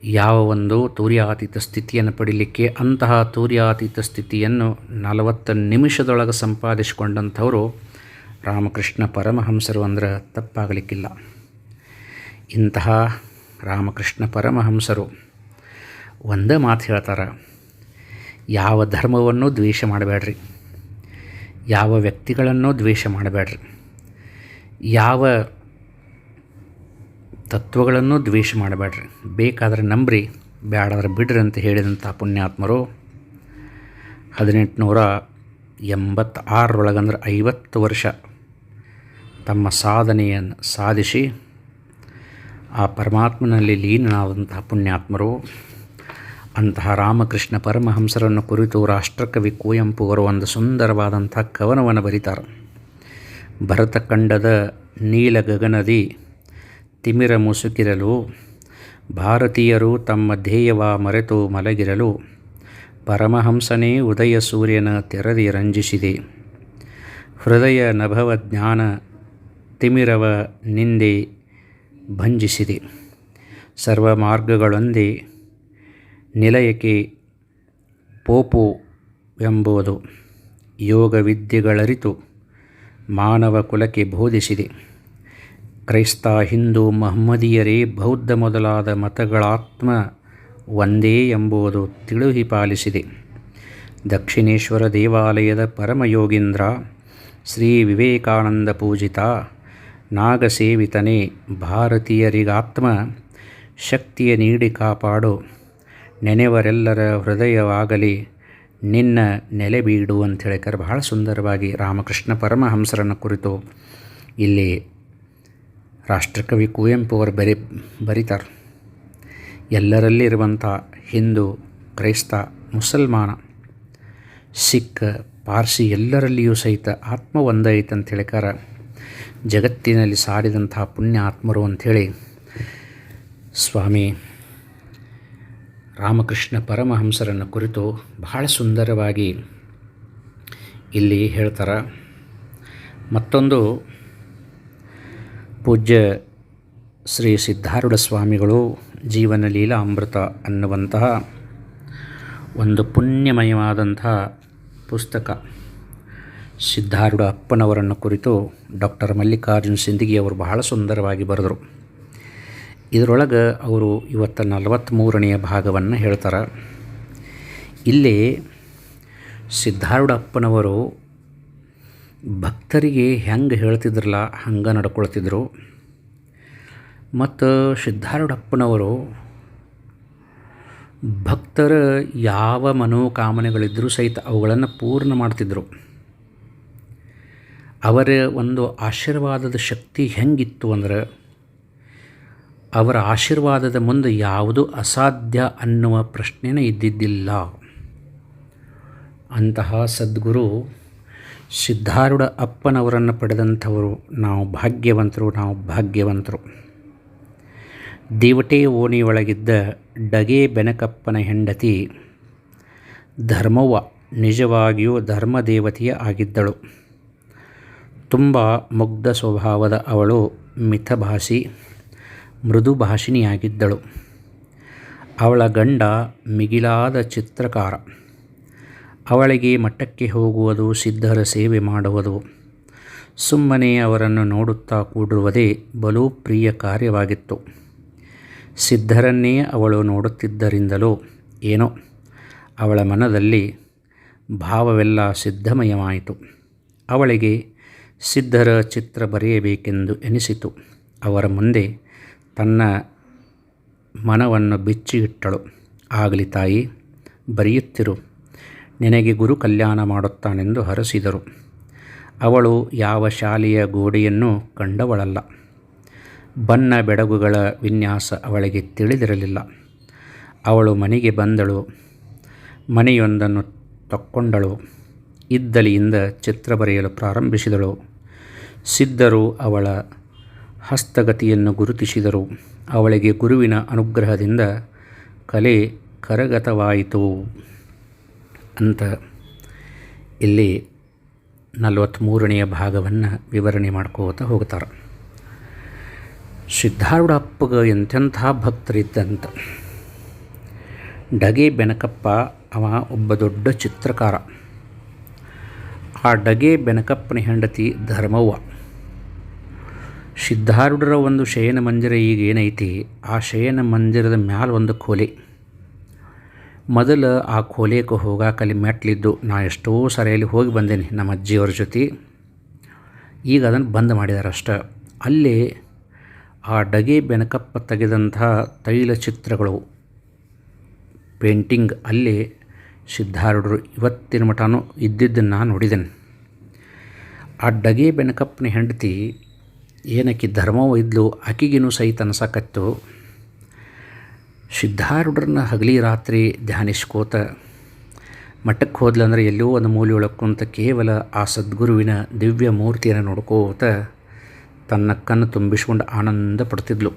ಯಾವ ಒಂದು ತೂರ್ಯಾತೀತ ಸ್ಥಿತಿಯನ್ನು ಪಡಿಲಿಕ್ಕೆ ಅಂತಹ ತೂರ್ಯಾತೀತ ಸ್ಥಿತಿಯನ್ನು ನಲವತ್ತು ನಿಮಿಷದೊಳಗೆ ಸಂಪಾದಿಸಿಕೊಂಡಂಥವರು ರಾಮಕೃಷ್ಣ ಪರಮಹಂಸರು ಅಂದ್ರೆ ತಪ್ಪಾಗಲಿಕ್ಕಿಲ್ಲ. ಇಂತಹ ರಾಮಕೃಷ್ಣ ಪರಮಹಂಸರು ಒಂದೇ ಮಾತು ಹೇಳ್ತಾರೆ, ಯಾವ ಧರ್ಮವನ್ನು ದ್ವೇಷ ಮಾಡಬೇಡ್ರಿ. ಯಾವ ವ್ಯಕ್ತಿಗಳನ್ನು ದ್ವೇಷ ಮಾಡಬೇಡ್ರಿ. ಯಾವ ತತ್ವಗಳನ್ನು ದ್ವೇಷ ಮಾಡಬೇಡ್ರಿ. ಬೇಕಾದರೆ ನಂಬ್ರಿ ಬೇಡಾದ್ರೆ ಬಿಡ್ರಿ ಅಂತ ಹೇಳಿದಂಥ ಪುಣ್ಯಾತ್ಮರು ಹದಿನೆಂಟುನೂರ ಎಂಬತ್ತಾರರೊಳಗಂದ್ರೆ ಐವತ್ತು ವರ್ಷ ತಮ್ಮ ಸಾಧನೆಯನ್ನು ಸಾಧಿಸಿ ಆ ಪರಮಾತ್ಮನಲ್ಲಿ ಲೀನನಾದಂತಹ ಪುಣ್ಯಾತ್ಮರು ಅಂತಹ ರಾಮಕೃಷ್ಣ ಪರಮಹಂಸರನ್ನು ಕುರಿತು ರಾಷ್ಟ್ರಕವಿ ಕುವೆಂಪು ಅವರು ಒಂದು ಸುಂದರವಾದಂಥ ಕವನವನ್ನು ಬರೀತಾರೆ. ಭರತ ಕಂಡದ ನೀಲ ಗಗನದಿ ತಿಮಿರ ಮುಸುಕಿರಲು, ಭಾರತೀಯರು ತಮ್ಮ ಧ್ಯೇಯವ ಮರೆತು ಮಲಗಿರಲು, ಪರಮಹಂಸನೇ ಉದಯ ಸೂರ್ಯನ ತೆರದಿ ರಂಜಿಸಿದೆ. ಹೃದಯ ನಭವ ಜ್ಞಾನ ತಿಮಿರವ ನಿಂದೆ ಭಂಜಿಸಿದೆ. ಸರ್ವ ಮಾರ್ಗಗಳೊಂದೇ ನಿಲಯಕ್ಕೆ ಪೋಪು ಎಂಬುದು ಯೋಗ ವಿದ್ಯೆಗಳರಿತು ಮಾನವ ಕುಲಕ್ಕೆ ಬೋಧಿಸಿದೆ. ಕ್ರೈಸ್ತ, ಹಿಂದೂ, ಮಹಮ್ಮದಿಯರೇ ಬೌದ್ಧ ಮೊದಲಾದ ಮತಗಳಾತ್ಮ ಒಂದೇ ಎಂಬುದು ತಿಳುಹಿ ಪಾಲಿಸಿದೆ. ದಕ್ಷಿಣೇಶ್ವರ ದೇವಾಲಯದ ಪರಮಯೋಗೀಂದ್ರ ಶ್ರೀ ವಿವೇಕಾನಂದ ಪೂಜಿತ ನಾಗಸೇವಿತನೇ ಭಾರತೀಯರಿಗಾತ್ಮ ಶಕ್ತಿಯ ನೀಡಿ ಕಾಪಾಡು. ನೆನೆವರೆಲ್ಲರ ಹೃದಯವಾಗಲಿ, ನಿನ್ನ ನೆಲೆ ಬೀಡು ಅಂತ ಹೇಳಿಕರೆ ಬಹಳ ಸುಂದರವಾಗಿ ರಾಮಕೃಷ್ಣ ಪರಮಹಂಸರನ್ನು ಕುರಿತು ಇಲ್ಲಿ ರಾಷ್ಟ್ರಕವಿ ಕುವೆಂಪು ಅವರು ಬರಿ, ಬರೀತಾರೆ. ಎಲ್ಲರಲ್ಲಿ ಇರುವಂಥ ಹಿಂದೂ, ಕ್ರೈಸ್ತ, ಮುಸಲ್ಮಾನ, ಸಿಖ್, ಪಾರ್ಸಿ ಎಲ್ಲರಲ್ಲಿಯೂ ಸಹಿತ ಆತ್ಮ ಒಂದೈತೆ ಅಂತ ಹೇಳಿಕಾರ ಜಗತ್ತಿನಲ್ಲಿ ಸಾರಿದಂಥ ಪುಣ್ಯ ಆತ್ಮರು ಅಂಥೇಳಿ ಸ್ವಾಮಿ ರಾಮಕೃಷ್ಣ ಪರಮಹಂಸರನ್ನು ಕುರಿತು ಬಹಳ ಸುಂದರವಾಗಿ ಇಲ್ಲಿ ಹೇಳ್ತಾರೆ. ಮತ್ತೊಂದು ಪೂಜ್ಯ ಶ್ರೀ ಸಿದ್ಧಾರೂಢ ಸ್ವಾಮಿಗಳು ಜೀವನ ಲೀಲಾ ಅಮೃತ ಅನ್ನುವಂತಹ ಒಂದು ಪುಣ್ಯಮಯವಾದಂತಹ ಪುಸ್ತಕ ಸಿದ್ಧಾರೂಢ ಅಪ್ಪನವರನ್ನು ಕುರಿತು ಡಾಕ್ಟರ್ ಮಲ್ಲಿಕಾರ್ಜುನ್ ಸಿಂಧಗಿ ಅವರು ಬಹಳ ಸುಂದರವಾಗಿ ಬರೆದರು. ಇದರೊಳಗೆ ಅವರು ಇವತ್ತು ನಲವತ್ತ್ಮೂರನೆಯ ಭಾಗವನ್ನು ಹೇಳ್ತಾರೆ. ಇಲ್ಲಿ ಸಿದ್ಧಾರೂಢಪ್ಪನವರು ಭಕ್ತರಿಗೆ ಹೆಂಗೆ ಹೇಳ್ತಿದ್ರಲ್ಲ ಹಂಗೆ ನಡ್ಕೊಳ್ತಿದ್ರು. ಮತ್ತು ಸಿದ್ಧಾರೂಢಪ್ಪನವರು ಭಕ್ತರ ಯಾವ ಮನೋಕಾಮನೆಗಳಿದ್ದರೂ ಸಹಿತ ಅವುಗಳನ್ನು ಪೂರ್ಣ ಮಾಡ್ತಿದ್ದರು ಅವರ ಒಂದು ಆಶೀರ್ವಾದದ ಶಕ್ತಿ ಹೆಂಗಿತ್ತು ಅಂದ್ರೆ ಅವರ ಆಶೀರ್ವಾದದ ಮುಂದೆ ಯಾವುದು ಅಸಾಧ್ಯ ಅನ್ನುವ ಪ್ರಶ್ನೆನೇ ಇದ್ದಿದ್ದಿಲ್ಲ. ಅಂತಹ ಸದ್ಗುರು ಸಿದ್ಧಾರೂಢ ಅಪ್ಪನವರನ್ನು ಪಡೆದಂಥವರು ನಾವು ಭಾಗ್ಯವಂತರು ನಾವು ಭಾಗ್ಯವಂತರು. ದೇವಟೆ ಓಣಿಯೊಳಗಿದ್ದ ಡಗೆ ಬೆನಕಪ್ಪನ ಹೆಂಡತಿ ಧರ್ಮವ್ವ ನಿಜವಾಗಿಯೂ ಧರ್ಮದೇವತೆಯ ಆಗಿದ್ದಳು. ತುಂಬ ಮುಗ್ಧ ಸ್ವಭಾವದ ಅವಳು ಮಿತಭಾಷಿ ಮೃದು ಭಾಷಿಣಿಯಾಗಿದ್ದಳು ಅವಳ ಗಂಡ ಮಿಗಿಲಾದ ಚಿತ್ರಕಾರ. ಅವಳಿಗೆ ಮಠಕ್ಕೆ ಹೋಗುವುದು, ಸಿದ್ಧರ ಸೇವೆ ಮಾಡುವುದು, ಸುಮ್ಮನೆ ಅವರನ್ನು ನೋಡುತ್ತಾ ಕೂಡಿರುವುದೇ ಬಲು ಪ್ರಿಯ ಕಾರ್ಯವಾಗಿತ್ತು. ಸಿದ್ಧರನ್ನೇ ಅವಳು ನೋಡುತ್ತಿದ್ದರಿಂದಲೋ ಏನೋ, ಅವಳ ಮನದಲ್ಲಿ ಭಾವವೆಲ್ಲ ಸಿದ್ಧಮಯವಾಯಿತು. ಅವಳಿಗೆ ಸಿದ್ಧರ ಚಿತ್ರ ಬರೆಯಬೇಕೆಂದು ಎನಿಸಿತು. ಅವರ ಮುಂದೆ ತನ್ನ ಮನವನ್ನು ಬಿಚ್ಚಿಯಿಟ್ಟಳು ಆಗಲಿ ತಾಯಿ, ಬರೆಯುತ್ತಿರು. ನಿನಗೆ ಗುರು ಕಲ್ಯಾಣ ಮಾಡುತ್ತಾನೆಂದು ಹರಸಿದರು. ಅವಳು ಯಾವ ಶಾಲೆಯ ಗೋಡೆಯನ್ನು ಕಂಡವಳಲ್ಲ. ಬಣ್ಣ ಬೆಡಗುಗಳ ವಿನ್ಯಾಸ ಅವಳಿಗೆ ತಿಳಿದಿರಲಿಲ್ಲ. ಅವಳು ಮನೆಗೆ ಬಂದಳು. ಮನೆಯೊಂದನ್ನು ತಕ್ಕೊಂಡಳು. ಇದ್ದಲಿಯಿಂದ ಚಿತ್ರ ಬರೆಯಲು ಪ್ರಾರಂಭಿಸಿದಳು. ಸಿದ್ಧರು ಅವಳ ಹಸ್ತಗತಿಯನ್ನು ಗುರುತಿಸಿದರು. ಅವಳಿಗೆ ಗುರುವಿನ ಅನುಗ್ರಹದಿಂದ ಕಲೆ ಕರಗತವಾಯಿತು. ಅಂತ ಇಲ್ಲಿ ನಲವತ್ತ್ಮೂರನೆಯ ಭಾಗವನ್ನು ವಿವರಣೆ ಮಾಡ್ಕೋತ ಹೋಗ್ತಾರೆ. ಸಿದ್ಧಾರೂಢಪ್ಪಗ ಎಂಥೆಂಥ ಭಕ್ತರಿದ್ದಂತ. ಡಗೆ ಬೆನಕಪ್ಪ ಅವ ಒಬ್ಬ ದೊಡ್ಡ ಚಿತ್ರಕಾರ. ಆ ಡಗೆ ಬೆನಕಪ್ಪನ ಹೆಂಡತಿ ಧರ್ಮವ್ವ. ಸಿದ್ಧಾರೂಢರ ಒಂದು ಶಯನ ಮಂದಿರ ಈಗ ಏನೈತಿ? ಆ ಶಯನ ಮಂದಿರದ ಮ್ಯಾಲ ಒಂದು ಕೋಲೆ. ಮೊದಲು ಆ ಕೋಲೆಗೆ ಹೋಗಾಕಲ್ಲಿ ಮೆಟ್ಲಿದ್ದು ನಾ ಎಷ್ಟೋ ಸರಿಯಲ್ಲಿ ಹೋಗಿ ಬಂದೇನೆ ನಮ್ಮ ಅಜ್ಜಿಯವ್ರ ಜೊತೆ. ಈಗ ಅದನ್ನು ಬಂದ್ ಮಾಡಿದ್ದಾರೆ ಅಷ್ಟೆ. ಅಲ್ಲಿ ಆ ಡಗೆ ಬೆನಕಪ್ಪ ತೆಗೆದಂಥ ತೈಲ ಚಿತ್ರಗಳು, ಪೇಂಟಿಂಗ್ ಅಲ್ಲಿ ಸಿದ್ಧಾರೂಢರು ಇವತ್ತಿನ ಮಠನೂ ಇದ್ದಿದ್ದನ್ನು ನೋಡಿದ್ದೇನೆ ಆ ಡಗೆ ಬೆನಕಪ್ಪನ ಹೆಂಡತಿ ಏನಕ್ಕೆ ಧರ್ಮವೂ ಇದ್ಲು ಆಕಿಗಿನೂ ಸಹಿತ ಅನಿಸಕತ್ತು ಸಿದ್ಧಾರೂಢರನ್ನ ಹಗಲಿ ರಾತ್ರಿ ಧ್ಯಾನಿಸ್ಕೋತ ಮಠಕ್ಕೆ ಹೋದ್ಲಂದ್ರೆ ಎಲ್ಲೋ ಒಂದು ಮೂಲೆ ಒಳಕ್ಕಂತ ಕೇವಲ ಆ ಸದ್ಗುರುವಿನ ದಿವ್ಯ ಮೂರ್ತಿಯನ್ನು ನೋಡ್ಕೋತ ತನ್ನ ಕಣ್ಣು ತುಂಬಿಸ್ಕೊಂಡು ಆನಂದ ಪಡ್ತಿದ್ಲು.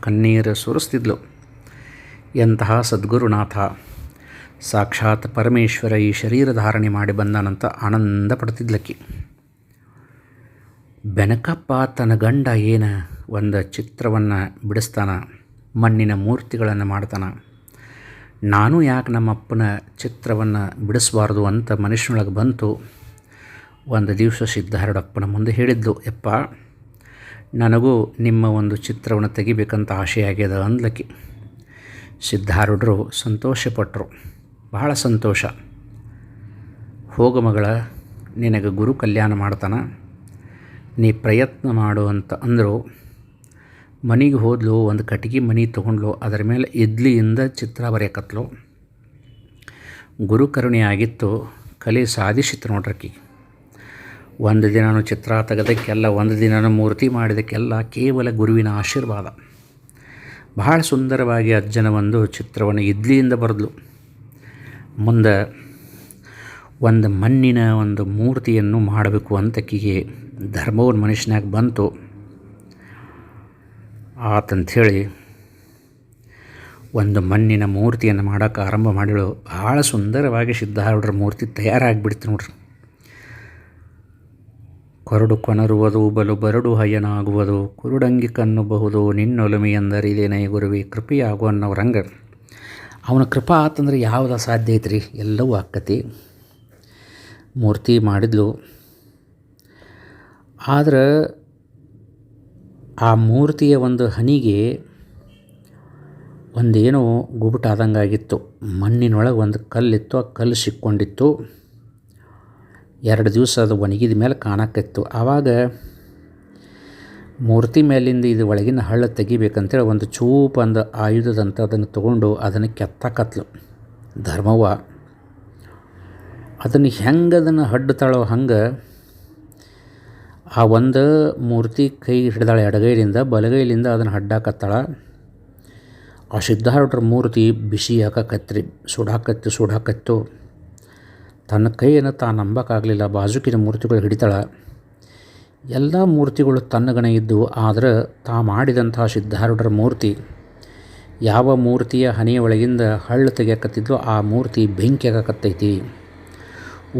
ಕಣ್ಣೀರು ಸುರಿಸ್ತಿದ್ಲು. ಎಂತಹ ಸದ್ಗುರುನಾಥ. ಸಾಕ್ಷಾತ್ ಪರಮೇಶ್ವರ ಈ ಶರೀರ ಧಾರಣೆ ಮಾಡಿ ಬಂದಾನಂತ ಆನಂದ ಪಡ್ತಿದ್ಲಕ್ಕಿ. ಬೆನಕಪ್ಪ ತನ್ನ ಗಂಡ ಏನ ಒಂದು ಚಿತ್ರವನ್ನು ಬಿಡಿಸ್ತಾನ, ಮಣ್ಣಿನ ಮೂರ್ತಿಗಳನ್ನು ಮಾಡ್ತಾನೆ. ನಾನು ಯಾಕೆ ನಮ್ಮಪ್ಪನ ಚಿತ್ರವನ್ನು ಬಿಡಿಸಬಾರ್ದು ಅಂತ ಮನುಷ್ಯನೊಳಗೆ ಬಂತು. ಒಂದು ದಿವಸ ಸಿದ್ಧಾರೂಢಪ್ಪನ ಮುಂದೆ ಹೇಳಿದ್ದು ಯಪ್ಪ ನನಗೂ ನಿಮ್ಮ ಒಂದು ಚಿತ್ರವನ್ನು ತೆಗಿಬೇಕಂತ ಆಸೆ ಆಗ್ಯದ ಅಂದ್ಲಕ್ಕಿ ಸಿದ್ಧಾರೂಢರು ಸಂತೋಷಪಟ್ಟರು ಬಹಳ ಸಂತೋಷ. ಹೋಗ ಮಗಳ, ನಿನಗೆ ಗುರು ಕಲ್ಯಾಣ ಮಾಡ್ತಾನೆ. ನೀ ಪ್ರಯತ್ನ ಮಾಡು ಅಂತ ಅಂದರು, ಮನೆಗೆ ಹೋದ್ಲು, ಒಂದು ಕಟ್ಟಿಗೆ ಮನೆ ತೊಗೊಂಡ್ಲು, ಅದರ ಮೇಲೆ ಇಡ್ಲಿಯಿಂದ ಚಿತ್ರ ಬರೆಯಕತ್ಲು ಗುರುಕರುಣೆ ಆಗಿತ್ತು, ಕಲೆ ಸಾಧಿಸಿತ್ತು ನೋಡ್ರಕ್ಕಿ ಒಂದು ದಿನಾನು ಚಿತ್ರ ತೆಗೆದಕ್ಕೆಲ್ಲ, ಒಂದು ದಿನನೂ ಮೂರ್ತಿ ಮಾಡಿದಕ್ಕೆಲ್ಲ ಕೇವಲ ಗುರುವಿನ ಆಶೀರ್ವಾದ. ಬಹಳ ಸುಂದರವಾಗಿ ಅಜ್ಜನ ಒಂದು ಚಿತ್ರವನ್ನು ಇಡ್ಲಿಯಿಂದ ಬರೆದ್ಲು. ಮುಂದೆ, ಒಂದು ಮಣ್ಣಿನ ಒಂದು ಮೂರ್ತಿಯನ್ನು ಮಾಡಬೇಕು ಅಂತಕ್ಕಿಗೆ ಧರ್ಮವನ್ನು ಮನುಷ್ಯನಾಗ ಬಂತು ಆತಂಥೇಳಿ ಒಂದು ಮಣ್ಣಿನ ಮೂರ್ತಿಯನ್ನು ಮಾಡೋಕ್ಕೆ ಆರಂಭ ಮಾಡಿಳು ಭಾಳ ಸುಂದರವಾಗಿ ಸಿದ್ಧಾರೂಢರ ಮೂರ್ತಿ ತಯಾರಾಗಿಬಿಡ್ತು ನೋಡ್ರಿ. ಕೊರಡು ಕೊನರುವುದು, ಬಲು ಬರಡು ಹಯ್ಯನಾಗುವುದು ಕುರುಡಂಗಿ ಕನ್ನುಬಹುದು ನಿನ್ನೊಲುಮೆ ನೈ ಗುರುವಿ, ಕೃಪೆಯಾಗು ಅನ್ನೋರಂಗ ಅವನ ಕೃಪಾ ಆತಂದ್ರೆ ಯಾವುದ ಸಾಧ್ಯ ಐತ್ರಿ? ಎಲ್ಲವೂ ಆಕ್ಕತಿ ಮೂರ್ತಿ ಮಾಡಿದ್ಲು. ಆದ್ರೆ ಆ ಮೂರ್ತಿಯ ಒಂದು ಹನಿಗೆ ಒಂದೇನೋ ಗುಬುಟಾದಂಗಾಗಿತ್ತು ಮಣ್ಣಿನೊಳಗೆ ಒಂದು ಕಲ್ಲಿತ್ತು, ಆ ಕಲ್ಲು ಸಿಕ್ಕೊಂಡಿತ್ತು. ಎರಡು ದಿವಸ ಅದು ಒಣಗಿದ ಮೇಲೆ ಕಾಣಕ್ಕಿತ್ತು ಆವಾಗ ಮೂರ್ತಿ ಮೇಲಿಂದ ಇದು ಒಳಗಿನ ಹಳ್ಳ ತೆಗಿಬೇಕಂತೇಳಿ ಒಂದು ಚೂಪ್ ಒಂದು ಆಯುಧದಂತ ಅದನ್ನು ತೊಗೊಂಡು ಅದನ್ನು ಕೆತ್ತಕತ್ಲು. ಧರ್ಮವ್ವ, ಅದನ್ನು ಹೆಂಗೆ ಅದನ್ನು ತಳೋ ಹಂಗೆ ಆ ಒಂದು ಮೂರ್ತಿ ಕೈ ಹಿಡ್ದಾಳೆ ಎಡಗೈಲಿಂದ ಬಲಗೈಲಿಂದ ಅದನ್ನು ಹಡ್ಡಾಕತ್ತಾಳ ಆ ಸಿದ್ಧಾರೂಢರ ಮೂರ್ತಿ ಬಿಸಿ ಹಾಕಕತ್ರಿ, ಸುಡಾಕತ್ತು ಸುಡಾಕತ್ತು. ತನ್ನ ಕೈಯನ್ನು ತಾನು ನಂಬಕ್ಕಾಗಲಿಲ್ಲ ಬಾಜುಕಿನ ಮೂರ್ತಿಗಳು ಹಿಡಿತಾಳೆ. ಎಲ್ಲ ಮೂರ್ತಿಗಳು ತನ್ನಗಣ ಇದ್ದವು ಆದರೆ ತಾ ಮಾಡಿದಂಥ ಸಿದ್ಧಾರೂಢರ ಮೂರ್ತಿ, ಯಾವ ಮೂರ್ತಿಯ ಹನೆಯ ಒಳಗಿಂದ ಹಳ್ಳು ತೆಗಿಯಕತ್ತಿದ್ಲೋ ಆ ಮೂರ್ತಿ ಬೆಂಕಿ ಆಗಕತ್ತೈತಿ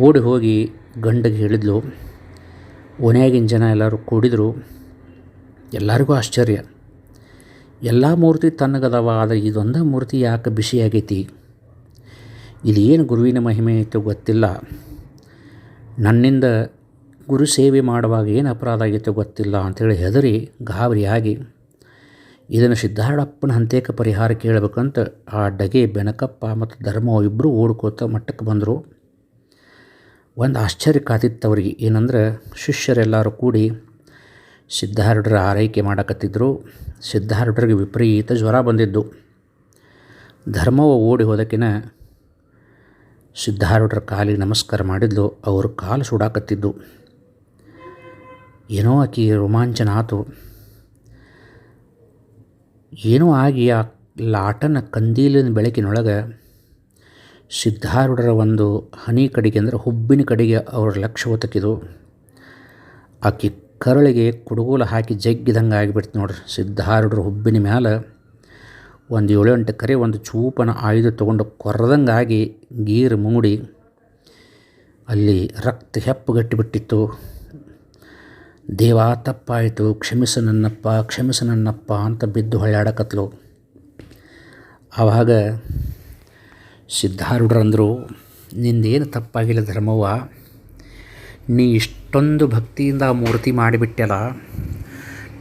ಓಡಿ ಹೋಗಿ ಗಂಡಗೆ ಹೇಳಿದ್ಲು ಓನ್ಯಾಗಿನ ಜನ ಎಲ್ಲರೂ ಕೂಡಿದರು. ಎಲ್ಲರಿಗೂ ಆಶ್ಚರ್ಯ. ಎಲ್ಲ ಮೂರ್ತಿ ತನ್ನಗದವ, ಆದರೆ ಇದೊಂದು ಮೂರ್ತಿ ಯಾಕೆ ಬಿಸಿಯಾಗೈತಿ? ಇದು ಏನು ಗುರುವಿನ ಮಹಿಮೆ ಐತೋ ಗೊತ್ತಿಲ್ಲ. ನನ್ನಿಂದ ಗುರು ಸೇವೆ ಮಾಡುವಾಗ ಏನು ಅಪರಾಧ ಆಗೈತೋ ಗೊತ್ತಿಲ್ಲ ಅಂಥೇಳಿ ಹೆದರಿ ಗಾಬರಿಯಾಗಿ ಇದನ್ನು ಸಿದ್ಧಾರೂಢಪ್ಪನ ಹಂತೇಕ ಪರಿಹಾರ ಕೇಳಬೇಕಂತ ಆ ಡಗೆ ಬೆನಕಪ್ಪ ಮತ್ತು ಧರ್ಮ ಇಬ್ಬರು ಓಡ್ಕೋತ ಮಟ್ಟಕ್ಕೆ ಬಂದರು. ಒಂದು ಆಶ್ಚರ್ಯ ಕಾತಿತ್ತು ಅವರಿಗೆ. ಏನಂದ್ರೆ, ಶಿಷ್ಯರೆಲ್ಲರೂ ಕೂಡಿ ಸಿದ್ಧಾರೂಢರ ಆರೈಕೆ ಮಾಡಕತ್ತಿದ್ದರು ಸಿದ್ಧಾರೂಢರಿಗೆ ವಿಪರೀತ ಜ್ವರ ಬಂದಿದ್ದು. ಧರ್ಮವ ಓಡಿ ಹೋದಕ್ಕಿನ ಸಿದ್ಧಾರೂಢರ ಕಾಲಿಗೆ ನಮಸ್ಕಾರ ಮಾಡಿದ್ಲು. ಅವರು ಕಾಲು ಸುಡಾಕತ್ತಿದ್ದು. ಏನೋ ಆಕೆ ರೋಮಾಂಚನ ಆತು ಏನೋ ಆಗಿ ಆ ಲಾಟನ ಕಂದೀಲಿನ ಬೆಳಕಿನೊಳಗೆ ಸಿದ್ಧಾರೂಢರ ಒಂದು ಹನಿ ಕಡೆಗೆ ಅಂದರೆ ಹುಬ್ಬಿನ ಕಡೆಗೆ ಅವರ ಲಕ್ಷ್ಯ ಒತ್ತಕಿದು ಆಕೆ ಕರಳಿಗೆ ಕುಡುಗೋಲ ಹಾಕಿ ಜಗ್ಗಿದಂಗೆ ಆಗಿಬಿಡ್ತು ನೋಡ್ರಿ. ಸಿದ್ಧಾರೂಢರ ಹುಬ್ಬಿನ ಮ್ಯಾಲೆ ಒಂದು ಏಳು ಎಂಟು ಕರೆ ಒಂದು ಚೂಪನ ಆಯುಧ ತೊಗೊಂಡು ಕೊರದಂಗಾಗಿ ಗೀರು ಮೂಡಿ ಅಲ್ಲಿ ರಕ್ತ ಹೆಪ್ಪುಗಟ್ಟಿಬಿಟ್ಟಿತ್ತು ದೇವ ತಪ್ಪಾಯಿತು, ಕ್ಷಮಿಸು ನನ್ನಪ್ಪ ಕ್ಷಮಿಸು ನನ್ನಪ್ಪ ಅಂತ ಬಿದ್ದು ಹೊಳ್ಳಾಡಕತ್ಲು ಆವಾಗ ಸಿದ್ಧಾರೂಢರಂದರು ನಿಂದೇನು ತಪ್ಪಾಗಿಲ್ಲ ಧರ್ಮವ್ವ? ನೀ ಇಷ್ಟೊಂದು ಭಕ್ತಿಯಿಂದ ಮೂರ್ತಿ ಮಾಡಿಬಿಟ್ಟಲ್ಲ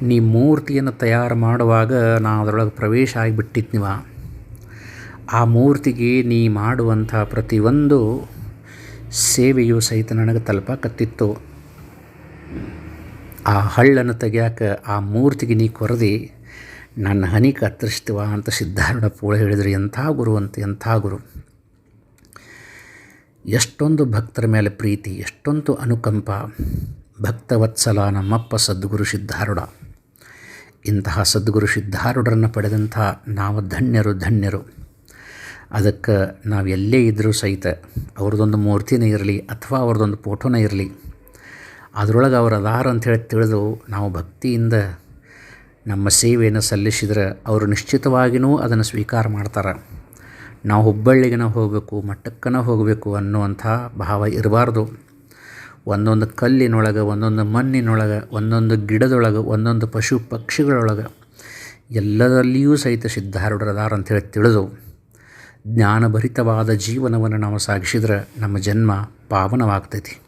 ನೀ ಮೂರ್ತಿಯನ್ನು ತಯಾರು ಮಾಡುವಾಗ ನಾ ಅದರೊಳಗೆ ಪ್ರವೇಶ ಆಗಿಬಿಟ್ಟಿದ್ನಿವ ಆ ಮೂರ್ತಿಗೆ ನೀ ಮಾಡುವಂಥ ಪ್ರತಿಯೊಂದು ಸೇವೆಯು ಸಹಿತ ನನಗೆ ತಲುಪಕತ್ತಿತ್ತು. ಆ ಹಳ್ಳನ್ನು ತೆಗಿಯಾಕ ಆ ಮೂರ್ತಿಗೆ ನೀ ಕೊರದಿ, ನನ್ನ ಹನಿ ಕತ್ತರಿಸ್ತೀವ ಅಂತ ಸಿದ್ಧಾರೂಢ ಪೋಳ ಹೇಳಿದ್ರು. ಎಂಥ ಗುರು ಅಂತ, ಎಂಥ ಗುರು. ಎಷ್ಟೊಂದು ಭಕ್ತರ ಮೇಲೆ ಪ್ರೀತಿ, ಎಷ್ಟೊಂದು ಅನುಕಂಪ ಭಕ್ತವತ್ಸಲ ನಮ್ಮಪ್ಪ ಸದ್ಗುರು ಸಿದ್ಧಾರುಡ ಇಂತಹ ಸದ್ಗುರು ಸಿದ್ಧಾರುಡರನ್ನು ಪಡೆದಂಥ ನಾವು ಧನ್ಯರು ಧನ್ಯರು. ಅದಕ್ಕೆ ನಾವು ಎಲ್ಲೇ ಇದ್ದರೂ ಸಹಿತ ಅವ್ರದ್ದೊಂದು ಮೂರ್ತಿನೇ ಇರಲಿ ಅಥವಾ ಅವ್ರದ್ದೊಂದು ಫೋಟೋನೇ ಇರಲಿ, ಅದರೊಳಗೆ ಅವರು ಅದಾರ ಅಂಥೇಳಿ ತಿಳಿದು ನಾವು ಭಕ್ತಿಯಿಂದ ನಮ್ಮ ಸೇವೆಯನ್ನು ಸಲ್ಲಿಸಿದರೆ ಅವರು ನಿಶ್ಚಿತವಾಗಿಯೂ ಅದನ್ನು ಸ್ವೀಕಾರ ಮಾಡ್ತಾರೆ. ನಾವು ಹುಬ್ಬಳ್ಳಿಗೆನ ಹೋಗಬೇಕು ಮಟ್ಟಕ್ಕನ ಹೋಗಬೇಕು ಅನ್ನುವಂಥ ಭಾವ ಇರಬಾರ್ದು. ಒಂದೊಂದು ಕಲ್ಲಿನೊಳಗೆ, ಒಂದೊಂದು ಮಣ್ಣಿನೊಳಗೆ, ಒಂದೊಂದು ಗಿಡದೊಳಗೆ, ಒಂದೊಂದು ಪಶು ಪಕ್ಷಿಗಳೊಳಗೆ ಎಲ್ಲದರಲ್ಲಿಯೂ ಸಹಿತ ಸಿದ್ಧಾರೂಢರದಾರ ಅಂತೇಳಿ ತಿಳಿದು ಜ್ಞಾನಭರಿತವಾದ ಜೀವನವನ್ನು ನಾವು ಸಾಗಿಸಿದ್ರೆ ನಮ್ಮ ಜನ್ಮ ಪಾವನವಾಗ್ತೈತಿ.